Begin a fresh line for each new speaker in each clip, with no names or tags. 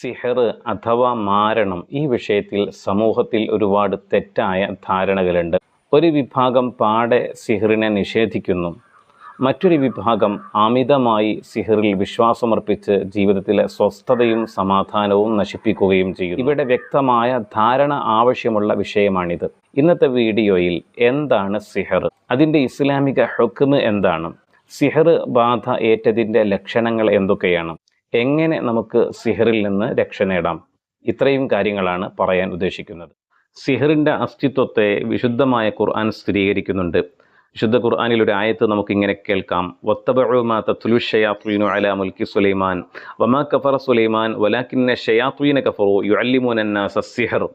സിഹർ അഥവാ മാരണം ഈ വിഷയത്തിൽ സമൂഹത്തിൽ ഒരുപാട് തെറ്റായ ധാരണകളുണ്ട്. ഒരു വിഭാഗം പാടെ സിഹറിനെ നിഷേധിക്കുന്നു. മറ്റൊരു വിഭാഗം അമിതമായി സിഹറിൽ വിശ്വാസമർപ്പിച്ച് ജീവിതത്തിലെ സ്വസ്ഥതയും സമാധാനവും നശിപ്പിക്കുകയും ചെയ്യും ഇവിടെ വ്യക്തമായ ധാരണ ആവശ്യമുള്ള വിഷയമാണിത്. ഇന്നത്തെ വീഡിയോയിൽ എന്താണ് സിഹർ? അതിന്റെ ഇസ്ലാമിക ഹുക്കുമ് എന്താണ്? സിഹർ ബാധ ഏറ്റതിന്റെ ലക്ഷണങ്ങൾ എന്തൊക്കെയാണ്? എങ്ങനെ നമുക്ക് സിഹറിൽ നിന്ന് രക്ഷ നേടാം? ഇത്രയും കാര്യങ്ങളാണ് പറയാൻ ഉദ്ദേശിക്കുന്നത്. സിഹറിന്റെ അസ്തിത്വത്തെ വിശുദ്ധമായ ഖുർആൻ സ്ഥിരീകരിക്കുന്നുണ്ട്. വിശുദ്ധ ഖുർആനിൽ ഒരു ആയത്ത് നമുക്ക് ഇങ്ങനെ കേൾക്കാം വത്തബഉമാ തത്ലു ഷയാത്വീനു അലാ മുൽക്കി സുലൈമാൻ. വമാ കഫറ സുലൈമാൻ വലാകിന്ന ഷയാത്വീന കഫറു യുഅല്ലിമൂന അന്നാസ സിഹർ.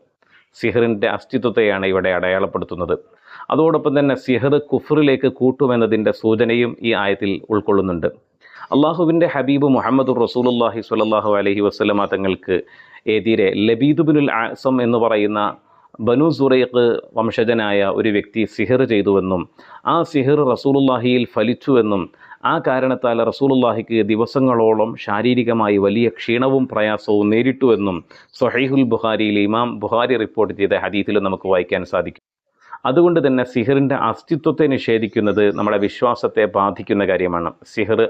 സിഹറിന്റെ അസ്തിത്വത്തെയാണ് ഇവിടെ അടയാളപ്പെടുത്തുന്നത്. അതോടൊപ്പം തന്നെ സിഹർ കുഫറിലേക്ക് കൂട്ടുമെന്നതിന്റെ സൂചനയും ഈ ആയത്തിൽ ഉൾക്കൊള്ളുന്നുണ്ട്. അള്ളാഹുവിന്റെ ഹബീബ് മുഹമ്മദ് റസൂലുല്ലാഹി സ്വല്ലല്ലാഹു അലഹി വസ്ലമ തങ്ങൾക്ക് എതിരെ ലബീദുബിനുൽ ആസം എന്ന് പറയുന്ന ബനു സുറൈഖ് വംശജനായ ഒരു വ്യക്തി സിഹിർ ചെയ്തുവെന്നും ആ സിഹിർ റസൂലുല്ലാഹിയിൽ ഫലിച്ചുവെന്നും ആ കാരണത്താൽ റസൂലുല്ലാഹിക്ക് ദിവസങ്ങളോളം ശാരീരികമായി വലിയ ക്ഷീണവും പ്രയാസവും നേരിട്ടുവെന്നും സൊഹൈഹുൽ ബുഖാരിയിൽ ഇമാം ബുഹാരി റിപ്പോർട്ട് ചെയ്ത ഹദീത്തിൽ നമുക്ക് വായിക്കാൻ സാധിക്കും. അതുകൊണ്ട് തന്നെ സിഹിറിന്റെ അസ്തിത്വത്തെ നിഷേധിക്കുന്നത് നമ്മുടെ വിശ്വാസത്തെ ബാധിക്കുന്ന കാര്യമാണ്. സിഹിർ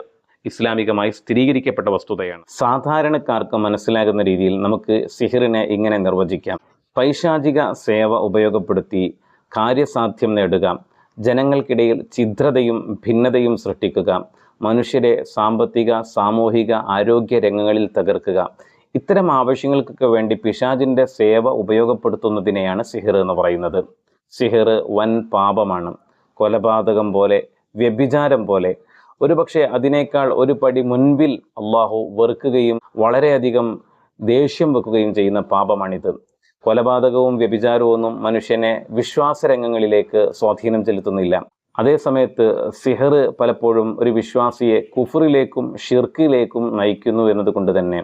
ഇസ്ലാമികമായി സ്ഥിരീകരിക്കപ്പെട്ട വസ്തുതയാണ്. സാധാരണക്കാർക്ക് മനസ്സിലാകുന്ന രീതിയിൽ നമുക്ക് സിഹിറിനെ ഇങ്ങനെ നിർവചിക്കാം. പൈശാചിക സേവ ഉപയോഗപ്പെടുത്തി കാര്യസാധ്യം നേടുക ജനങ്ങൾക്കിടയിൽ ഛിദ്രതയും ഭിന്നതയും സൃഷ്ടിക്കുക മനുഷ്യരെ സാമ്പത്തിക സാമൂഹിക ആരോഗ്യ രംഗങ്ങളിൽ തകർക്കുക. ഇത്തരം ആവശ്യങ്ങൾക്കൊക്കെ വേണ്ടി പിശാജിന്റെ സേവ ഉപയോഗപ്പെടുത്തുന്നതിനെയാണ് സിഹിർ എന്ന് പറയുന്നത്. സിഹിർ വൻ പാപമാണ്. കൊലപാതകം പോലെ വ്യഭിചാരം പോലെ ഒരുപക്ഷെ അതിനേക്കാൾ ഒരു പടി മുൻപിൽ അള്ളാഹു വെറുക്കുകയും വളരെയധികം ദേഷ്യം വെക്കുകയും ചെയ്യുന്ന പാപമാണിത്. കൊലപാതകവും വ്യഭിചാരവും ഒന്നും മനുഷ്യനെ വിശ്വാസരംഗങ്ങളിലേക്ക് സ്വാധീനം ചെലുത്തുന്നില്ല. അതേസമയത്ത് സിഹർ പലപ്പോഴും ഒരു വിശ്വാസിയെ കുഫറിലേക്കും ഷിർക്കിലേക്കും നയിക്കുന്നു എന്നതുകൊണ്ട് തന്നെ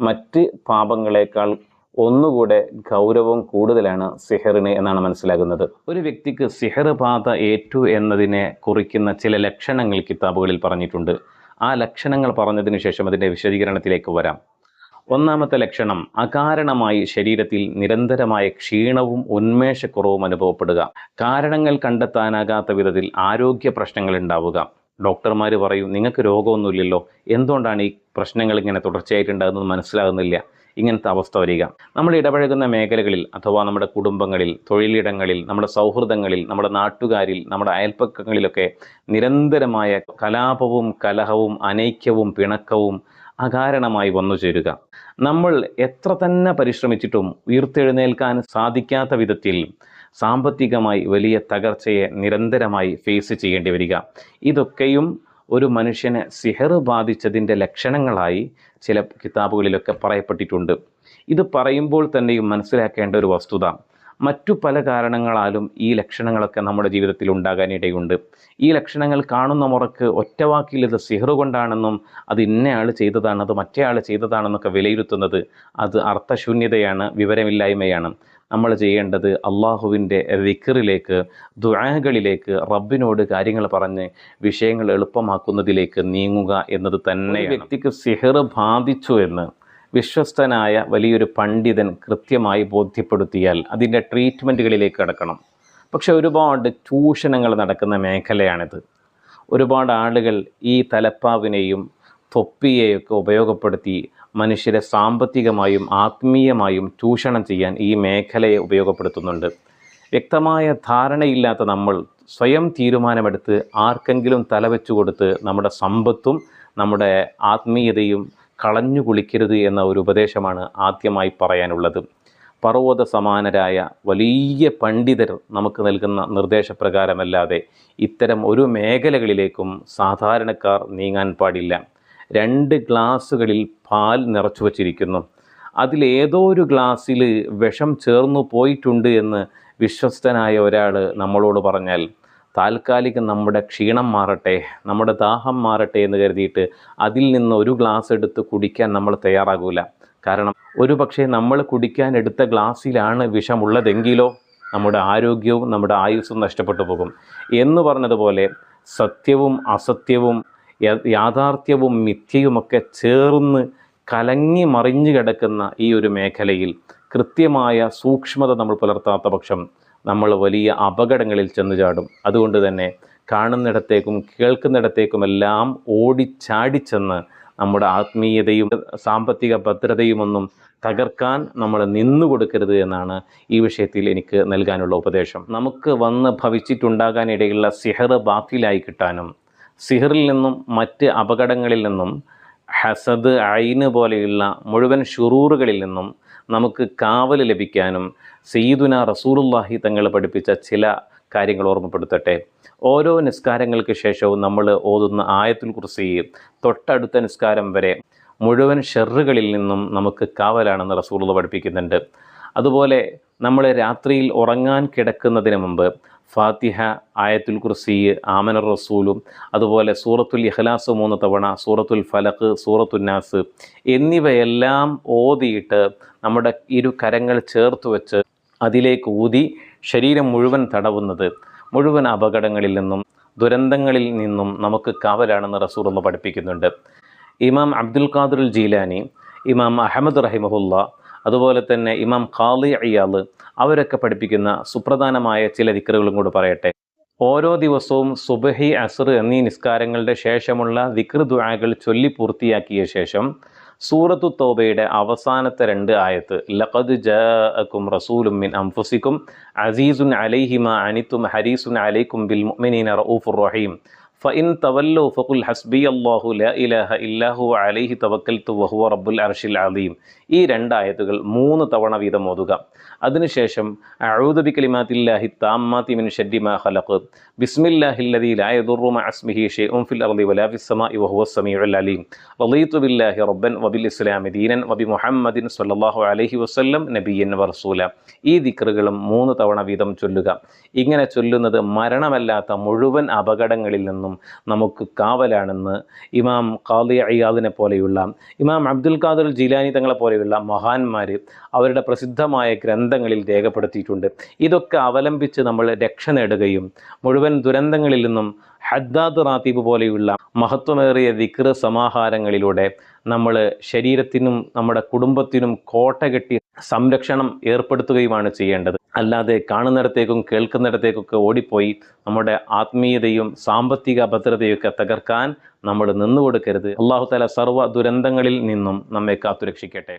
മറ്റ് പാപങ്ങളെക്കാൾ ഒന്നുകൂടെ ഗൗരവം കൂടുതലാണ് സിഹറിന് എന്നാണ് മനസ്സിലാകുന്നത്. ഒരു വ്യക്തിക്ക് സിഹർ ബാധ ഏറ്റു എന്നതിനെ കുറിക്കുന്ന ചില ലക്ഷണങ്ങൾ കിതാബുകളിൽ പറഞ്ഞിട്ടുണ്ട്. ആ ലക്ഷണങ്ങൾ പറഞ്ഞതിന് ശേഷം അതിന്റെ വിശദീകരണത്തിലേക്ക് വരാം. ഒന്നാമത്തെ ലക്ഷണം അകാരണമായി ശരീരത്തിൽ നിരന്തരമായ ക്ഷീണവും ഉന്മേഷക്കുറവും അനുഭവപ്പെടുക. കാരണങ്ങൾ കണ്ടെത്താനാകാത്ത വിധത്തിൽ ആരോഗ്യ പ്രശ്നങ്ങൾ ഉണ്ടാവുക. ഡോക്ടർമാർ പറയും നിങ്ങൾക്ക് രോഗമൊന്നുമില്ലല്ലോ. എന്തുകൊണ്ടാണ് ഈ പ്രശ്നങ്ങൾ ഇങ്ങനെ തുടർച്ചയായിട്ടുണ്ടാകുന്നത് മനസ്സിലാകുന്നില്ല. ഇങ്ങനത്തെ അവസ്ഥ വരിക. നമ്മൾ ഇടപഴകുന്ന മേഖലകളിൽ അഥവാ നമ്മുടെ കുടുംബങ്ങളിൽ തൊഴിലിടങ്ങളിൽ നമ്മുടെ സൗഹൃദങ്ങളിൽ നമ്മുടെ നാട്ടുകാരിൽ നമ്മുടെ അയൽപ്പക്കങ്ങളിലൊക്കെ നിരന്തരമായ കലാപവും കലഹവും അനൈക്യവും പിണക്കവും അകാരണമായി വന്നു ചേരുക. നമ്മൾ എത്ര തന്നെ പരിശ്രമിച്ചിട്ടും ഉയർത്തെഴുന്നേൽക്കാൻ സാധിക്കാത്ത വിധത്തിൽ സാമ്പത്തികമായി വലിയ തകർച്ചയെ നിരന്തരമായി ഫേസ് ചെയ്യേണ്ടി വരിക. ഇതൊക്കെയും ഒരു മനുഷ്യനെ സിഹർ ബാധിച്ചതിന്റെ ലക്ഷണങ്ങളായി ചില കിതാബുകളിലൊക്കെ പറയപ്പെട്ടിട്ടുണ്ട്. ഇത് പറയുമ്പോൾ തന്നെയും മനസ്സിലാക്കേണ്ട ഒരു വസ്തുത. മറ്റു പല കാരണങ്ങളാലും ഈ ലക്ഷണങ്ങളൊക്കെ നമ്മുടെ ജീവിതത്തിൽ ഉണ്ടാകാനിടയുണ്ട്. ഈ ലക്ഷണങ്ങൾ കാണുന്ന മുറക്ക് ഒറ്റവാക്കിൽ ഇത് സിഹർ കൊണ്ടാണെന്നും അത് ഇന്നയാൾ ചെയ്തതാണ് അത് ആൾ ചെയ്തതാണെന്നൊക്കെ വിലയിരുത്തുന്നത് അത് അർത്ഥശൂന്യതയാണ് വിവരമില്ലായ്മയാണ്. നമ്മൾ ചെയ്യേണ്ടത് അള്ളാഹുവിന്റെ വിക്കറിലേക്ക് ദുആകളിലേക്ക് റബ്ബിനോട് കാര്യങ്ങൾ പറഞ്ഞ് വിഷയങ്ങൾ എളുപ്പമാക്കുന്നതിലേക്ക് നീങ്ങുക എന്നത് തന്നെ വ്യക്തിക്ക് സിഹർ ബാധിച്ചു എന്ന് വിശ്വസ്തനായ വലിയൊരു പണ്ഡിതൻ കൃത്യമായി ബോധ്യപ്പെടുത്തിയാൽ അതിന്റെ ട്രീറ്റ്മെന്റുകളിലേക്ക് കടക്കണം. പക്ഷെ ഒരുപാട് ചൂഷണങ്ങൾ നടക്കുന്ന മേഖലയാണിത്. ഒരുപാട് ആളുകൾ ഈ തലപ്പാവിനെയും തൊപ്പിയെയൊക്കെ ഉപയോഗപ്പെടുത്തി മനുഷ്യരെ സാമ്പത്തികമായും ആത്മീയമായും ചൂഷണം ചെയ്യാൻ ഈ മേഖലയെ ഉപയോഗപ്പെടുത്തുന്നുണ്ട്. വ്യക്തമായ ധാരണയില്ലാത്ത നമ്മൾ സ്വയം തീരുമാനമെടുത്ത് ആർക്കെങ്കിലും തലവെച്ചു കൊടുത്ത് നമ്മുടെ സമ്പത്തും നമ്മുടെ ആത്മീയതയും കളഞ്ഞു കുളിക്കരുത് എന്ന ഒരു ഉപദേശമാണ് ആദ്യമായി പറയാനുള്ളത്. പർവത സമാനരായ വലിയ പണ്ഡിതർ നമുക്ക് നൽകുന്ന നിർദ്ദേശപ്രകാരമല്ലാതെ ഇത്തരം ഒരു മേഖലകളിലേക്കും സാധാരണക്കാർ നീങ്ങാൻ പാടില്ല. രണ്ട് ഗ്ലാസ്സുകളിൽ പാൽ നിറച്ചു വച്ചിരിക്കുന്നു. അതിലേതോ ഒരു ഗ്ലാസ്സിൽ വിഷം ചേർന്നു പോയിട്ടുണ്ട് എന്ന് വിശ്വസ്തനായ ഒരാൾ നമ്മളോട് പറഞ്ഞാൽ താൽക്കാലികം നമ്മുടെ ക്ഷീണം മാറട്ടെ നമ്മുടെ ദാഹം മാറട്ടെ എന്ന് കരുതിയിട്ട് അതിൽ നിന്ന് ഒരു ഗ്ലാസ് എടുത്ത് കുടിക്കാൻ നമ്മൾ തയ്യാറാകൂല. കാരണം ഒരു പക്ഷേ നമ്മൾ കുടിക്കാൻ എടുത്ത ഗ്ലാസ്സിലാണ് വിഷമുള്ളതെങ്കിലോ നമ്മുടെ ആരോഗ്യവും നമ്മുടെ ആയുസ്സും നഷ്ടപ്പെട്ടു പോകും. എന്ന് പറഞ്ഞതുപോലെ സത്യവും അസത്യവും യാഥാർത്ഥ്യവും മിഥ്യയുമൊക്കെ ചേർന്ന് കലങ്ങി മറിഞ്ഞു കിടക്കുന്ന ഈ ഒരു മേഖലയിൽ കൃത്യമായ സൂക്ഷ്മത നമ്മൾ പുലർത്താത്ത പക്ഷം നമ്മൾ വലിയ അപകടങ്ങളിൽ ചെന്ന് ചാടും. അതുകൊണ്ട് തന്നെ കാണുന്നിടത്തേക്കും കേൾക്കുന്നിടത്തേക്കുമെല്ലാം ഓടിച്ചാടിച്ചെന്ന് നമ്മുടെ ആത്മീയതയും സാമ്പത്തിക ഭദ്രതയുമൊന്നും തകർക്കാൻ നമ്മൾ നിന്നു കൊടുക്കരുത് എന്നാണ് ഈ വിഷയത്തിൽ എനിക്ക് നൽകാനുള്ള ഉപദേശം. നമുക്ക് വന്ന് ഭവിച്ചിട്ടുണ്ടാകാനിടയുള്ള സിഹർ ബാത്തിലായി കിട്ടാനും സിഹറിൽ നിന്നും മറ്റ് അപകടങ്ങളിൽ നിന്നും ഹസദ് ഐന് പോലെയുള്ള മുഴുവൻ ഷുറൂറുകളിൽ നിന്നും നമുക്ക് കാവൽ ലഭിക്കാനും സയ്യിദുന റസൂലുള്ളാഹി തങ്ങൾ പഠിപ്പിച്ച ചില കാര്യങ്ങൾ ഓർമ്മപ്പെടുത്തട്ടെ. ഓരോ നിസ്കാരങ്ങൾക്ക് ശേഷവും നമ്മൾ ഓതുന്ന ആയത്തുൽ കുറിച്ച് തൊട്ടടുത്ത നിസ്കാരം വരെ മുഴുവൻ ഷെറുകളിൽ നിന്നും നമുക്ക് കാവലാണെന്ന് റസൂലുള്ള പഠിപ്പിക്കുന്നുണ്ട്. അതുപോലെ നമ്മൾ രാത്രിയിൽ ഉറങ്ങാൻ കിടക്കുന്നതിന് മുമ്പ് ഫാത്തിഹ ആയത്തുൽ കുർസി ആമന റസൂലും അതുപോലെ സൂറത്തുൽ ഇഖ്ലാസ് മൂന്ന് തവണ സൂറത്തുൽ ഫലക്ക് സൂറത്തുൽ നാസ് എന്നിവയെല്ലാം ഓതിയിട്ട് നമ്മുടെ ഇരു കരങ്ങൾ ചേർത്ത് വെച്ച് അതിലേക്ക് ഊതി ശരീരം മുഴുവൻ തടവുന്നത് മുഴുവൻ അപകടങ്ങളിൽ നിന്നും ദുരന്തങ്ങളിൽ നിന്നും നമുക്ക് കാവലാണെന്ന് റസൂർ ഒന്ന് പഠിപ്പിക്കുന്നുണ്ട്. ഇമാം അബ്ദുൽ ഖാദുൽ ജീലാനി ഇമാം അഹമ്മദ് റഹിമഹുല്ല അതുപോലെ തന്നെ ഇമാം ഖാലി അയ്യാദ് അവരൊക്കെ പഠിപ്പിക്കുന്ന സുപ്രധാനമായ ചില ദിക്കറുകളും കൂടെ പറയട്ടെ. ഓരോ ദിവസവും സുബഹി അസർ എന്നീ നിസ്കാരങ്ങളുടെ ശേഷമുള്ള ദിക്ർ ദുആകൾ ചൊല്ലി പൂർത്തിയാക്കിയ ശേഷം സൂറത്തു തോബയുടെ അവസാനത്തെ രണ്ട് ആയത്ത് ലഖദ് ജാഅകും റസൂലും മിൻ അംഫുസിക്കും അസീസുൻ അലൈഹിമ അനിത്തും ഹരീസുൻ അലൈക്കും ബിൽ മുഅ്മിനീന റഊഫുർ റഹീം. ഫഇൻ തവല്ലു ഫഖുൽ ഹസ്ബി അള്ളാഹു ലാ ഇലാഹ ഇല്ലാഹു അലൈഹി തവക്കൽതു വഹുവ റബ്ബുൽ അർഷിൽ അലീം ഈ രണ്ടായത്തുകൾ മൂന്ന് തവണ വീതം ഓതുക. അതിനുശേഷം അഊദു ബി കലിമാത്തില്ലാഹി താമ്മാതി മിൻ ഷർരി മാ ഖലഖ് ബിസ്മില്ലാഹില്ലദീ ലാ യദുറു മഅ ഇസ്മിഹി ഷൈഉൻ ഫിൽ അർദി വലാ ഫിസ് സമാഇ വഹുവ സമീഉൽ അലീം. റളീതു ബില്ലാഹി റബ്ബൻ വബിൽ ഇസ്ലാമി ദീനൻ വബി മുഹമ്മദിൻ സ്വല്ലല്ലാഹു അലൈഹി വസല്ലം നബിയൻ വറസൂല ഈ ദിക്റുകളും മൂന്ന് തവണ വീതം ചൊല്ലുക. ഇങ്ങനെ ചൊല്ലുന്നത് മരണമല്ലാത്ത മുഴുവൻ അപകടങ്ങളിൽ നിന്നും നമുക്ക് കാവലാണെന്ന് ഇമാം ഖാദി അയ്യാദിനെ പോലെയുള്ള ഇമാം അബ്ദുൽ ഖാദർ ജിലാനി തങ്ങളെ പോലെയുള്ള മഹാന്മാർ അവരുടെ പ്രസിദ്ധമായ ഗ്രന്ഥങ്ങളിൽ രേഖപ്പെടുത്തിയിട്ടുണ്ട്. ഇതൊക്കെ അവലംബിച്ച് നമ്മൾ രക്ഷ നേടുകയും മുഴുവൻ ദുരന്തങ്ങളിൽ നിന്നും ഹദ്ദാദ് റാത്തീബ് പോലെയുള്ള മഹത്വമേറിയ ദിക്ർ സമാഹാരങ്ങളിലൂടെ നമ്മൾ ശരീരത്തിനും നമ്മുടെ കുടുംബത്തിനും കോട്ട കെട്ടി സംരക്ഷണം ഏർപ്പെടുത്തുകയുമാണ് ചെയ്യേണ്ടത്. അല്ലാതെ കാണുന്നിടത്തേക്കും കേൾക്കുന്നിടത്തേക്കൊക്കെ ഓടിപ്പോയി നമ്മുടെ ആത്മീയതയും സാമ്പത്തിക ഭദ്രതയൊക്കെ തകർക്കാൻ നമ്മൾ നിന്നു കൊടുക്കരുത് അള്ളാഹു താല സർവ ദുരന്തങ്ങളിൽ നിന്നും നമ്മെ കാത്തുരക്ഷിക്കട്ടെ.